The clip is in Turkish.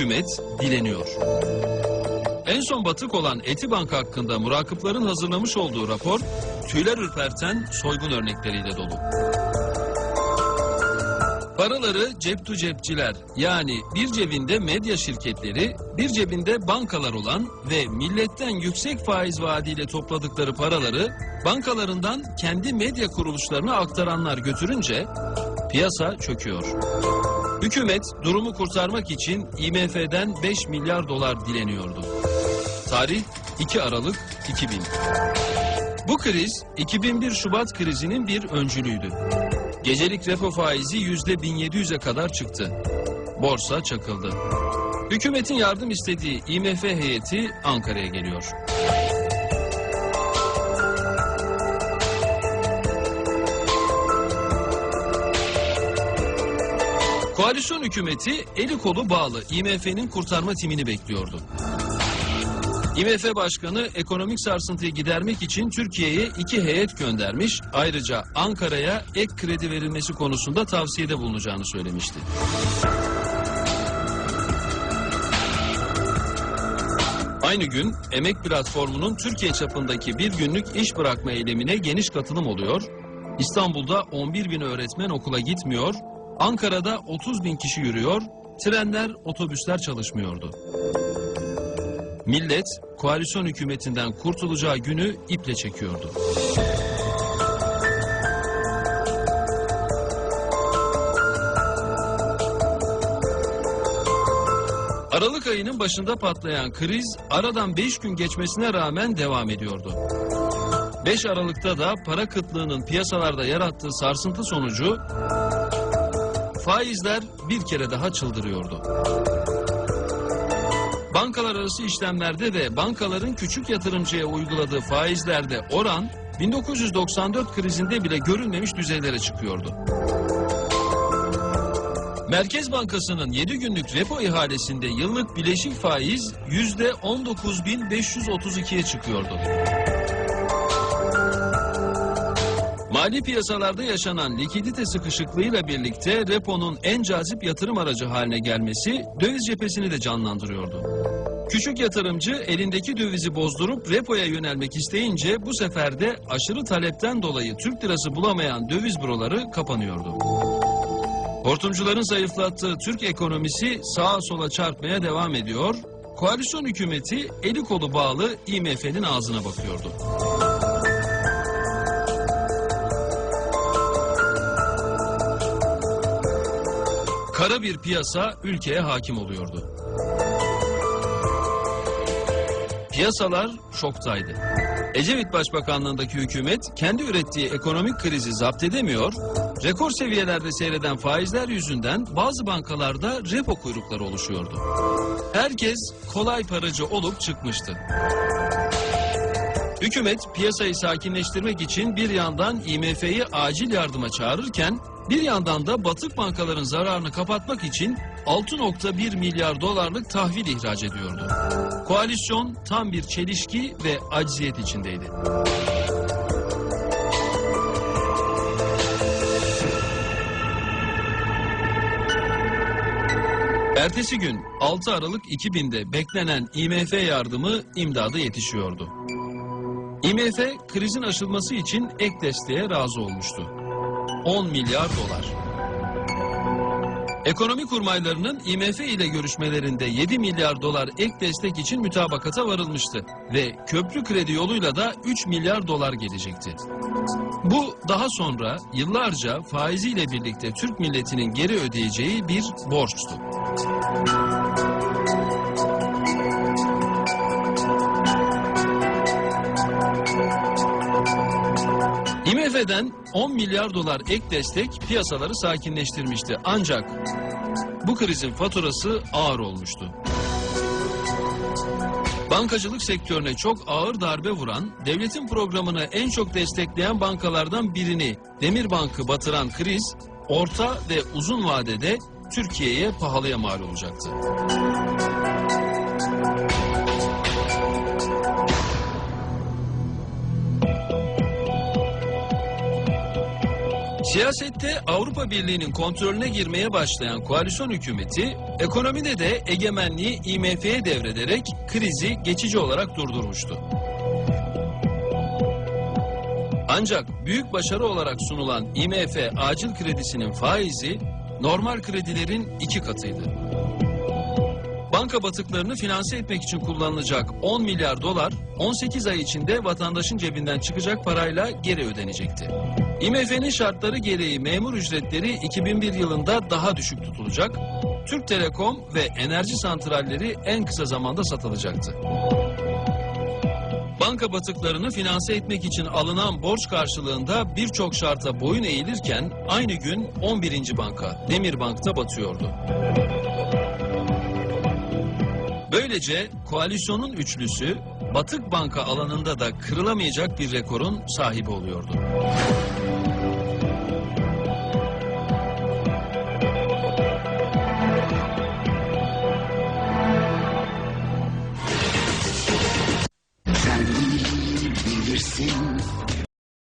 hükümet dileniyor. En son batık olan Etibank hakkında murakıpların hazırlamış olduğu rapor tüyler ürperten soygun örnekleriyle dolu. Paraları cep tu cepçiler yani bir cebinde medya şirketleri, bir cebinde bankalar olan ve milletten yüksek faiz vaadiyle topladıkları paraları bankalarından kendi medya kuruluşlarına aktaranlar götürünce piyasa çöküyor. Hükümet durumu kurtarmak için IMF'den 5 milyar dolar dileniyordu. Tarih 2 Aralık 2000. Bu kriz 2001 Şubat krizinin bir öncülüydü. Gecelik repo faizi yüzde 1700'e kadar çıktı. Borsa çakıldı. Hükümetin yardım istediği IMF heyeti Ankara'ya geliyor. Koalisyon hükümeti eli kolu bağlı IMF'nin kurtarma timini bekliyordu. IMF Başkanı ekonomik sarsıntıyı gidermek için Türkiye'ye iki heyet göndermiş, ayrıca Ankara'ya ek kredi verilmesi konusunda tavsiyede bulunacağını söylemişti. Aynı gün Emek Platformu'nun Türkiye çapındaki bir günlük iş bırakma eylemine geniş katılım oluyor. İstanbul'da 11 bin öğretmen okula gitmiyor, Ankara'da 30 bin kişi yürüyor, trenler, otobüsler çalışmıyordu. Millet koalisyon hükümetinden kurtulacağı günü iple çekiyordu. Aralık ayının başında patlayan kriz aradan 5 gün geçmesine rağmen devam ediyordu. 5 Aralık'ta da para kıtlığının piyasalarda yarattığı sarsıntı sonucu faizler bir kere daha çıldırıyordu. Bankalar arası işlemlerde ve bankaların küçük yatırımcıya uyguladığı faizlerde oran 1994 krizinde bile görülmemiş düzeylere çıkıyordu. Merkez Bankası'nın 7 günlük repo ihalesinde yıllık bileşik faiz %19.532'ye çıkıyordu. Mali piyasalarda yaşanan likidite sıkışıklığıyla birlikte reponun en cazip yatırım aracı haline gelmesi döviz cephesini de canlandırıyordu. Küçük yatırımcı elindeki dövizi bozdurup repoya yönelmek isteyince bu sefer de aşırı talepten dolayı Türk lirası bulamayan döviz büroları kapanıyordu. Hortumcuların zayıflattığı Türk ekonomisi sağa sola çarpmaya devam ediyor. Koalisyon hükümeti eli kolu bağlı IMF'nin ağzına bakıyordu. Kara bir piyasa ülkeye hakim oluyordu. Piyasalar şoktaydı. Ecevit Başbakanlığındaki hükümet kendi ürettiği ekonomik krizi zapt edemiyor, rekor seviyelerde seyreden faizler yüzünden bazı bankalarda repo kuyrukları oluşuyordu. Herkes kolay paracı olup çıkmıştı. Hükümet piyasayı sakinleştirmek için bir yandan IMF'yi acil yardıma çağırırken bir yandan da batık bankaların zararını kapatmak için 6.1 milyar dolarlık tahvil ihraç ediyordu. Koalisyon tam bir çelişki ve acziyet içindeydi. Ertesi gün 6 Aralık 2000'de beklenen IMF yardımı imdada yetişiyordu. IMF krizin aşılması için ek desteğe razı olmuştu. 10 milyar dolar. Ekonomi kurmaylarının IMF ile görüşmelerinde 7 milyar dolar ek destek için mütabakata varılmıştı ve köprü kredi yoluyla da 3 milyar dolar gelecekti. Bu daha sonra yıllarca faiziyle birlikte Türk milletinin geri ödeyeceği bir borçtu. IMF'den 10 milyar dolar ek destek piyasaları sakinleştirmişti. Ancak bu krizin faturası ağır olmuştu. Bankacılık sektörüne çok ağır darbe vuran, devletin programını en çok destekleyen bankalardan birini Demirbank'ı batıran kriz, orta ve uzun vadede Türkiye'ye pahalıya mal olacaktı. Siyasette Avrupa Birliği'nin kontrolüne girmeye başlayan koalisyon hükümeti, ekonomide de egemenliği IMF'ye devrederek krizi geçici olarak durdurmuştu. Ancak büyük başarı olarak sunulan IMF acil kredisinin faizi normal kredilerin iki katıydı. Banka batıklarını finanse etmek için kullanılacak 10 milyar dolar 18 ay içinde vatandaşın cebinden çıkacak parayla geri ödenecekti. IMF'nin şartları gereği memur ücretleri 2001 yılında daha düşük tutulacak, Türk Telekom ve enerji santralleri en kısa zamanda satılacaktı. Banka batıklarını finanse etmek için alınan borç karşılığında birçok şarta boyun eğilirken aynı gün 11. banka Demirbank'ta batıyordu. Böylece koalisyonun üçlüsü batık banka alanında da kırılamayacak bir rekorun sahibi oluyordu.